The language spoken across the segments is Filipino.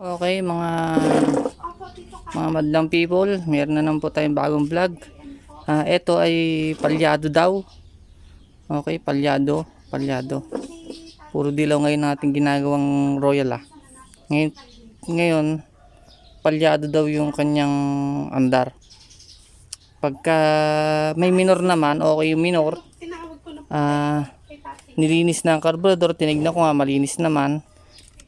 Okay, mga mga madlang people, meron na naman po tayong bagong vlog. Ah, ito ay palyado daw. Okay, palyado, palyado. Puro dilaw ngayon natin ginagawang royal ah. Ngayon, ngayon palyado daw yung kanyang andar. Pagka may minor naman, okay yung minor. Ah, nilinis na ang carburetor, tinignan ko nga malinis naman.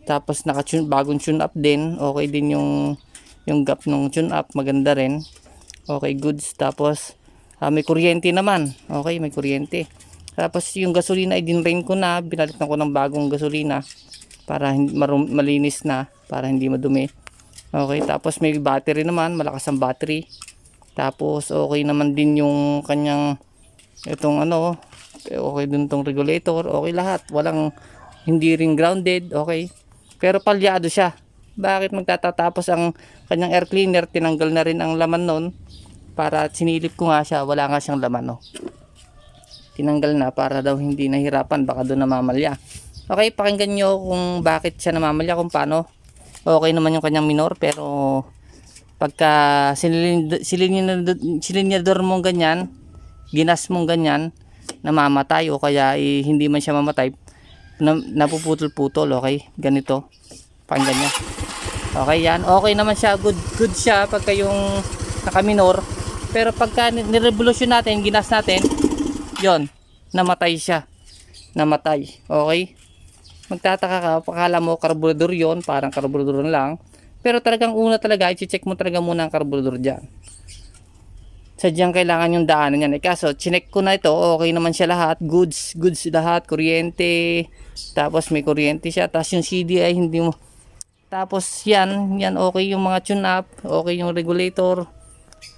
Tapos naka-tune bagong tune up din. Okay din yung yung gap ng tune up, maganda rin. Okay, goods. Tapos ah, may kuryente naman. Okay, may kuryente. Tapos yung gasolina ay dinrain ko na, binalitan ko ng bagong gasolina para malinis na, para hindi madumi. Okay, tapos may battery naman, malakas ang battery. Tapos okay naman din yung kanyang itong ano, okay din tong regulator, okay lahat. Walang hindi rin grounded, okay. Pero palyado siya. Bakit magtatatapos ang kanyang air cleaner, tinanggal na rin ang laman nun para sinilip ko nga siya, wala nga siyang laman no. Tinanggal na para daw hindi nahirapan, baka doon namamalya. Okay, pakinggan nyo kung bakit siya namamalya, kung paano. Okay naman yung kanyang minor, pero pagka silin- silinyador, mong ganyan, ginas mong ganyan, namamatay o kaya eh, hindi man siya mamatay, na, napuputol-putol, okay? Ganito. Pakinggan nyo. Okay, yan. Okay naman siya. Good, good siya pagka yung nakaminor. Pero pagka ni- nirevolusyon natin, ginas natin, yon namatay siya. Namatay. Okay? Magtataka ka, pakala mo carburetor yon parang carburetor lang. Pero talagang una talaga, i-check mo talaga muna ang carburetor dyan. Sadyang kailangan yung daanan yan. Eh, kaso, chinek ko na ito, okay naman siya lahat. Goods, goods lahat, kuryente. Tapos may kuryente siya. Tapos yung CDI, hindi mo... Tapos yan, yan okay yung mga tune up, okay yung regulator.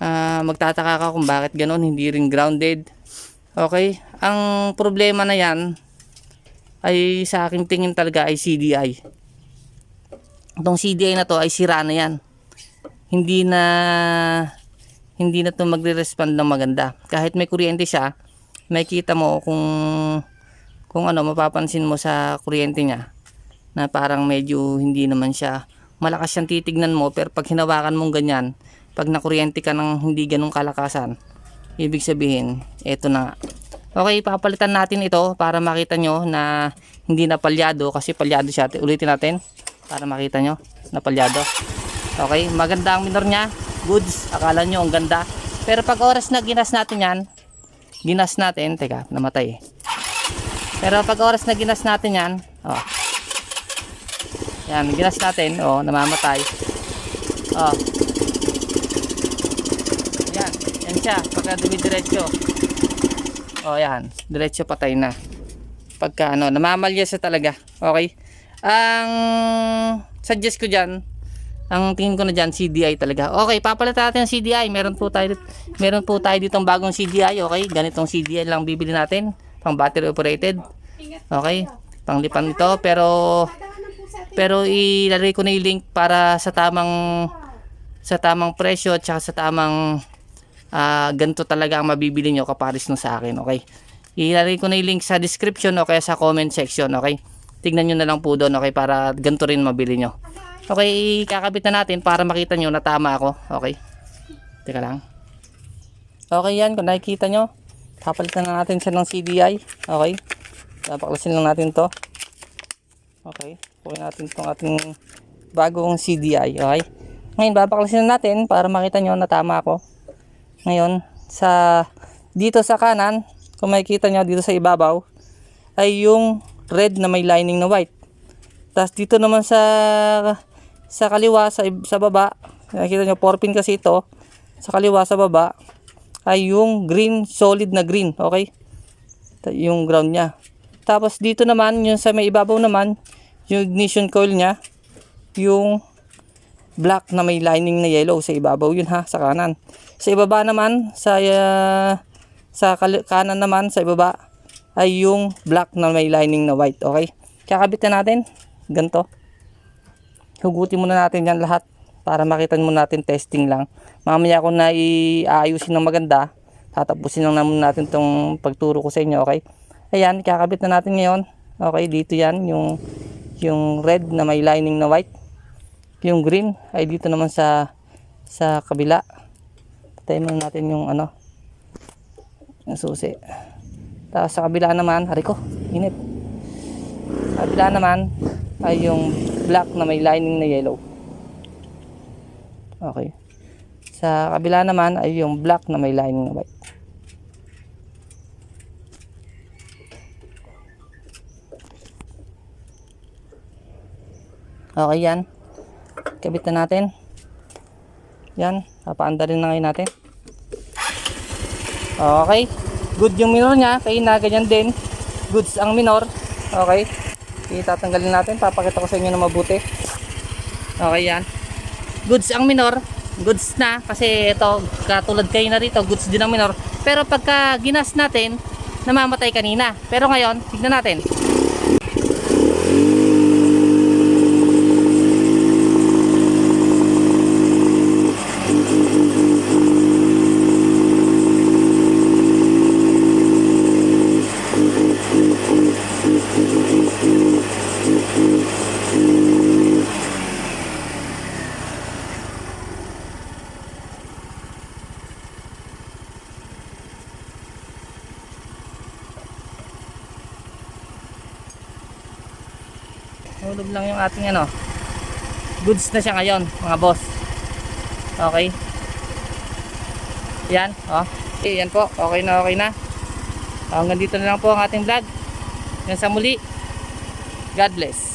Ah, magtataka ka kung bakit ganon, hindi rin grounded. Okay? Ang problema na yan ay sa aking tingin talaga ay CDI. Itong CDI na to ay sira na yan. Hindi na hindi na to magre-respond ng maganda. Kahit may kuryente siya, makikita mo kung kung ano mapapansin mo sa kuryente niya na parang medyo hindi naman siya malakas siyang titignan mo pero pag hinawakan mong ganyan pag nakuryente ka ng hindi ganong kalakasan ibig sabihin eto na. Okay papalitan natin ito para makita nyo na hindi na palyado kasi palyado siya. Ulitin natin para makita nyo na palyado. Okay maganda ang minor niya. Goods akala nyo ang ganda. Pero pag oras na ginas natin yan ginas natin teka namatay. Pero pag oras na ginas natin yan oh, yan, ginas natin. Oh, namamatay. Oh. Yan, yan siya. Pagka dumidiretso. Oh, yan. Diretso patay na. Pagka ano, namamalya siya talaga. Okay? Ang suggest ko dyan, ang tingin ko na dyan, CDI talaga. Okay, papalitan natin ang CDI. Meron po tayo, meron po tayo ditong bagong CDI. Okay, ganitong CDI lang bibili natin. Pang battery operated. Okay, panglipan ito. Pero pero ilalagay ko na yung link para sa tamang sa tamang presyo at saka sa tamang ah, ganito talaga ang mabibili nyo kaparis no sa akin okay? Ilalagay ko na yung link sa description o kaya sa comment section okay? Tignan nyo na lang po doon okay? Para ganito rin mabili nyo. Okay kakabit na natin para makita nyo na tama ako okay? Teka lang. Okay yan kung nakikita nyo papalitan na natin siya ng CDI okay? Papaklasin lang natin to. Okay. Kunin natin itong ating bagong CDI. Okay. Ngayon, babaklasin na natin para makita nyo na tama ako. Ngayon, sa dito sa kanan, kung makikita nyo dito sa ibabaw, ay yung red na may lining na white. Tapos dito naman sa sa kaliwa, sa, sa baba, nakikita nyo, 4 pin kasi ito. Sa kaliwa, sa baba, ay yung green, solid na green. Okay? Yung ground niya. Tapos dito naman, yung sa may ibabaw naman, yung ignition coil niya, yung black na may lining na yellow sa ibabaw yun ha, sa kanan. Sa ibaba naman, sa uh, sa kanan naman, sa ibaba, ay yung black na may lining na white. Okay? Kakabit na natin. Ganto. Hugutin muna natin yan lahat para makita muna natin testing lang. Mamaya ko na iayusin ng maganda, tatapusin lang naman natin tong pagturo ko sa inyo, okay? Ayan, kakabit na natin ngayon. Okay, dito yan, yung, yung red na may lining na white. Yung green ay dito naman sa sa kabila. Patayin muna natin yung ano, yung susi. Tapos sa kabila naman, hari ko, init. Sa kabila naman ay yung black na may lining na yellow. Okay. Sa kabila naman ay yung black na may lining na white. Okay yan. Kabit na natin. Yan. Papaanda rin na ngayon natin. Okay. Good yung minor niya. Kaya na ganyan din. Goods ang minor. Okay. Itatanggalin natin. Papakita ko sa inyo na mabuti. Okay yan. Goods ang minor. Goods na. Kasi ito, katulad kayo na rito, goods din ang minor. Pero pagka ginas natin, namamatay kanina. Pero ngayon, tignan natin. Hulog lang yung ating ano. Goods na siya ngayon, mga boss. Okay. Yan, oh. Okay, yan po. Okay na, okay na. Hanggang dito na lang po ang ating vlog. Yan sa muli. God bless.